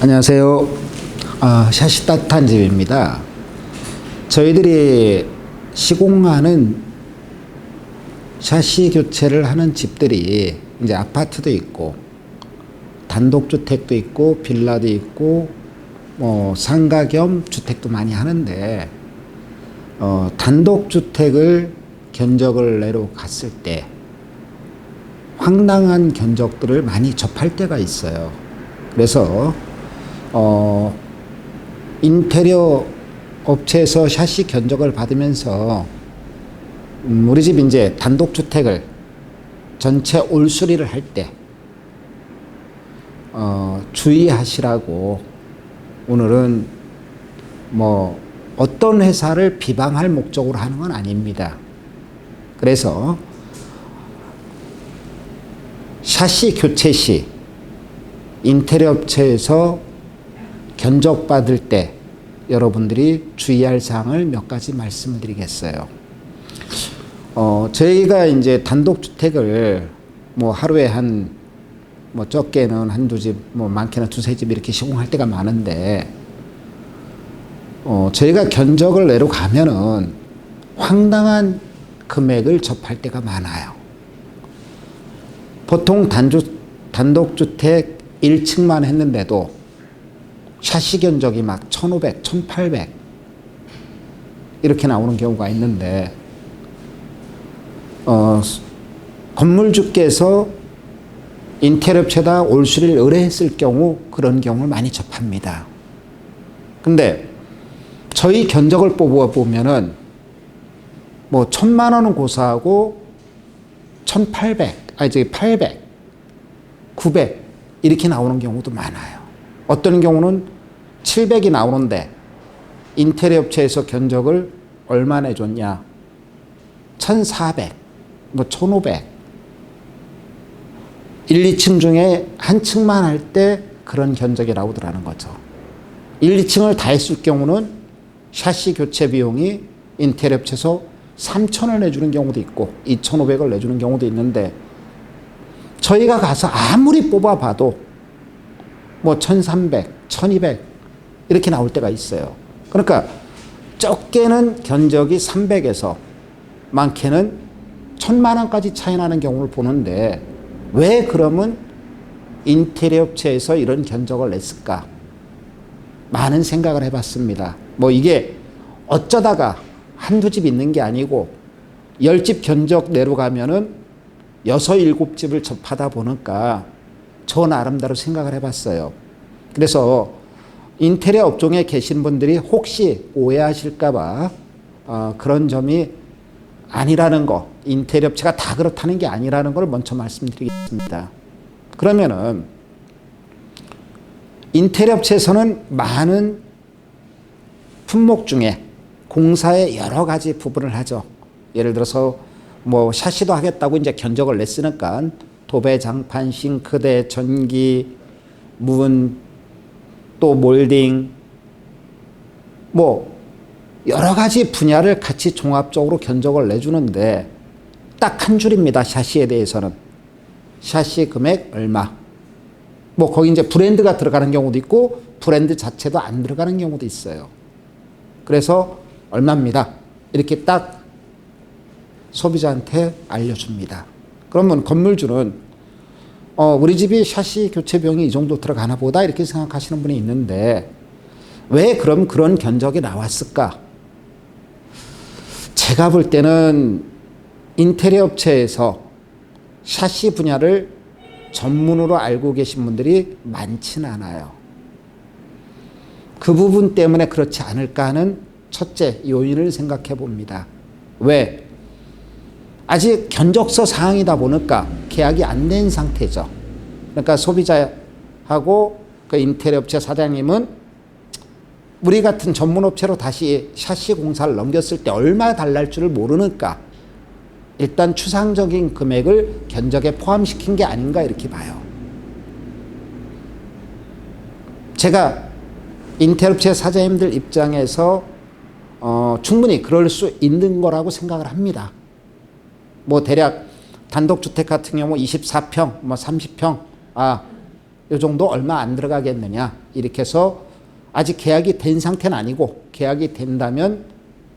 안녕하세요. 아, 샷이 따뜻한 집입니다. 저희들이 시공하는 샷시 교체를 하는 집들이 이제 아파트도 있고 단독주택도 있고 빌라도 있고 뭐 상가 겸 주택도 많이 하는데 어, 단독주택을 견적을 내러 갔을 때 황당한 견적들을 많이 접할 때가 있어요. 그래서 어, 인테리어 업체에서 샷시 견적을 받으면서 음, 우리 집 이제 단독주택을 전체 올수리를 할때 어, 주의하시라고 오늘은 뭐 어떤 회사를 비방할 목적으로 하는 건 아닙니다. 그래서 샷시 교체 시 인테리어 업체에서 견적받을 때 여러분들이 주의할 사항을 몇 가지 말씀을 드리겠어요. 어, 저희가 이제 단독주택을 뭐 하루에 한, 뭐 적게는 한두 집, 뭐 많게는 두세 집 이렇게 시공할 때가 많은데, 어, 저희가 견적을 내러 가면은 황당한 금액을 접할 때가 많아요. 보통 단주, 단독주택 1층만 했는데도 샤시 견적이 막 1,500, 1,800 이렇게 나오는 경우가 있는데 어, 건물주께서 인테리어업체다 올수리를 의뢰했을 경우 그런 경우를 많이 접합니다. 근데 저희 견적을 뽑아 보면은 뭐 천만 원은 고사하고 1,800, 아니 저기 800, 900 이렇게 나오는 경우도 많아요. 어떤 경우는 700이 나오는데 인테리어 업체에서 견적을 얼마 내줬냐? 1400, 뭐 1500. 1, 2층 중에 한 층만 할 때 그런 견적이 나오더라는 거죠. 1, 2층을 다 했을 경우는 샤시 교체 비용이 인테리어 업체에서 3,000원 내주는 경우도 있고 2,500을 내주는 경우도 있는데 저희가 가서 아무리 뽑아봐도 뭐 1300, 1200 이렇게 나올 때가 있어요. 그러니까 적게는 견적이 300에서 많게는 1000만 원까지 차이 나는 경우를 보는데 왜 그러면 인테리어 업체에서 이런 견적을 냈을까? 많은 생각을 해봤습니다. 뭐 이게 어쩌다가 한두 집 있는 게 아니고 열 집 견적 내로 가면은 여섯 일곱 집을 접하다 보니까 저 나름대로 생각을 해봤어요. 그래서 인테리어 업종에 계신 분들이 혹시 오해하실까봐 어, 그런 점이 아니라는 거, 인테리어 업체가 다 그렇다는 게 아니라는 걸 먼저 말씀드리겠습니다. 그러면은 인테리어 업체에서는 많은 품목 중에 공사의 여러 가지 부분을 하죠. 예를 들어서 뭐 샤시도 하겠다고 이제 견적을 냈으니까 도배, 장판, 싱크대, 전기, 문, 또 몰딩, 뭐 여러 가지 분야를 같이 종합적으로 견적을 내주는데 딱 한 줄입니다. 샤시에 대해서는 샤시 금액 얼마. 뭐 거기 이제 브랜드가 들어가는 경우도 있고 브랜드 자체도 안 들어가는 경우도 있어요. 그래서 얼마입니다. 이렇게 딱 소비자한테 알려줍니다. 그러면 건물주는 어, 우리 집이 샤시 교체 비용이 이 정도 들어가나 보다 이렇게 생각하시는 분이 있는데 왜 그럼 그런 견적이 나왔을까? 제가 볼 때는 인테리어 업체에서 샤시 분야를 전문으로 알고 계신 분들이 많지는 않아요. 그 부분 때문에 그렇지 않을까 하는 첫째 요인을 생각해 봅니다. 왜? 아직 견적서 사항이다 보니까 계약이 안 된 상태죠. 그러니까 소비자하고 그 인테리어 업체 사장님은 우리 같은 전문 업체로 다시 샤시 공사를 넘겼을 때 얼마 달날 줄을 모르니까 일단 추상적인 금액을 견적에 포함시킨 게 아닌가 이렇게 봐요. 제가 인테리어 업체 사장님들 입장에서 어, 충분히 그럴 수 있는 거라고 생각을 합니다. 뭐 대략 단독주택 같은 경우 24평, 뭐 30평, 아 요 정도 얼마 안 들어가겠느냐 이렇게 해서 아직 계약이 된 상태는 아니고 계약이 된다면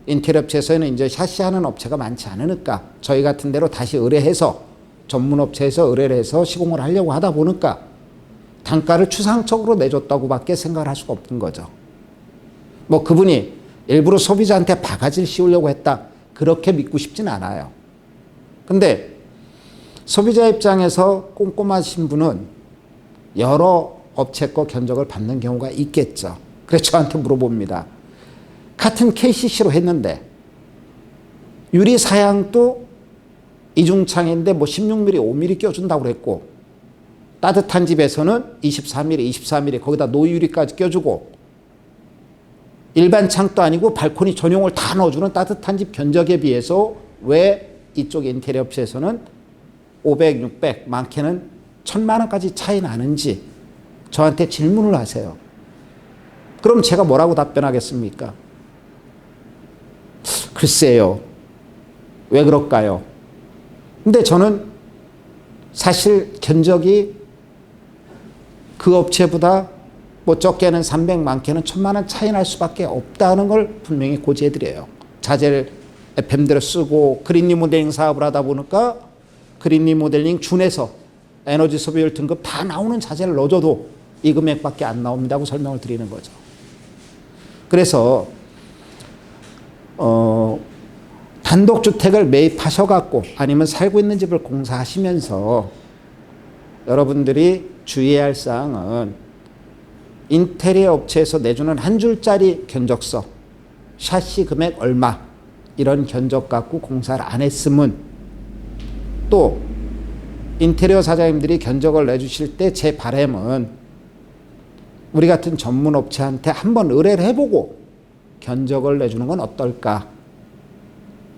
인테리어 업체에서는 이제 샤시 하는 업체가 많지 않으니까 저희 같은 데로 다시 의뢰해서 전문 업체에서 의뢰를 해서 시공을 하려고 하다 보니까 단가를 추상적으로 내줬다고밖에 생각을 할 수가 없는 거죠. 뭐 그분이 일부러 소비자한테 바가지를 씌우려고 했다 그렇게 믿고 싶진 않아요. 근데 소비자 입장에서 꼼꼼하신 분은 여러 업체 거 견적을 받는 경우가 있겠죠. 그래서 저한테 물어봅니다. 같은 KCC로 했는데 유리 사양도 이중창인데 뭐 16mm, 5mm 껴준다고 그랬고 따뜻한 집에서는 24mm, 24mm 거기다 노유리까지 껴주고 일반 창도 아니고 발코니 전용을 다 넣어주는 따뜻한 집 견적에 비해서 왜 이쪽 인테리어 업체에서는 500, 600, 많게는 1000만 원까지 차이 나는지 저한테 질문을 하세요. 그럼 제가 뭐라고 답변하겠습니까? 글쎄요. 왜 그럴까요? 근데 저는 사실 견적이 그 업체보다 뭐 적게는 300, 많게는 1000만 원 차이 날 수밖에 없다는 걸 분명히 고지해 드려요. 자재를 FM대로 쓰고 그린 리 모델링 사업을 하다 보니까 그린 리 모델링 준해서 에너지 소비율 등급 다 나오는 자재를 넣어줘도 이 금액밖에 안 나옵니다고 설명을 드리는 거죠. 그래서 어, 단독주택을 매입하셔갖고 아니면 살고 있는 집을 공사하시면서 여러분들이 주의해야 할 사항은 인테리어 업체에서 내주는 한 줄짜리 견적서 샤시 금액 얼마 이런 견적 갖고 공사를 안 했으면 또 인테리어 사장님들이 견적을 내주실 때 제 바람은 우리 같은 전문 업체한테 한번 의뢰를 해보고 견적을 내주는 건 어떨까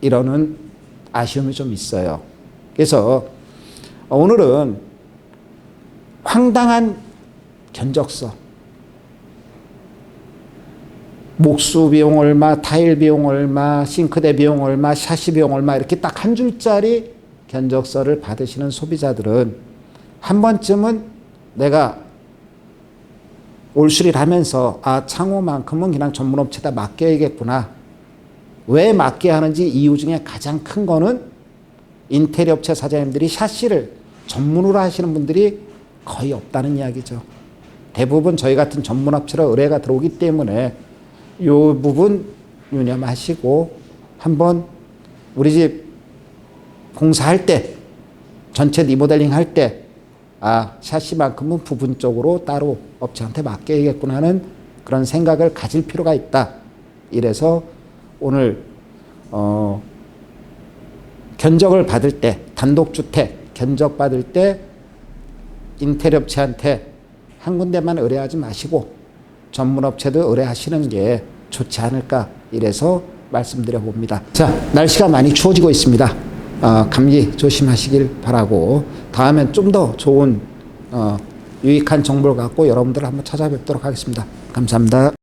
이러는 아쉬움이 좀 있어요. 그래서 오늘은 황당한 견적서 목수 비용 얼마, 타일 비용 얼마, 싱크대 비용 얼마, 샤시 비용 얼마 이렇게 딱 한 줄짜리 견적서를 받으시는 소비자들은 한 번쯤은 내가 올수리를 하면서 아 창호만큼은 그냥 전문업체다 맡겨야겠구나. 왜 맡겨야 하는지 이유 중에 가장 큰 거는 인테리어 업체 사장님들이 샤시를 전문으로 하시는 분들이 거의 없다는 이야기죠. 대부분 저희 같은 전문업체로 의뢰가 들어오기 때문에 이 부분 유념하시고 한번 우리 집 공사할 때 전체 리모델링 할 때 아, 샤시만큼은 부분적으로 따로 업체한테 맡겨야겠구나 하는 그런 생각을 가질 필요가 있다. 이래서 오늘 어, 견적을 받을 때 단독주택 견적 받을 때 인테리어 업체한테 한 군데만 의뢰하지 마시고 전문 업체도 의뢰하시는 게 좋지 않을까 이래서 말씀드려 봅니다. 자, 날씨가 많이 추워지고 있습니다. 어, 감기 조심하시길 바라고 다음엔 좀 더 좋은 어, 유익한 정보를 갖고 여러분들 한번 찾아뵙도록 하겠습니다. 감사합니다.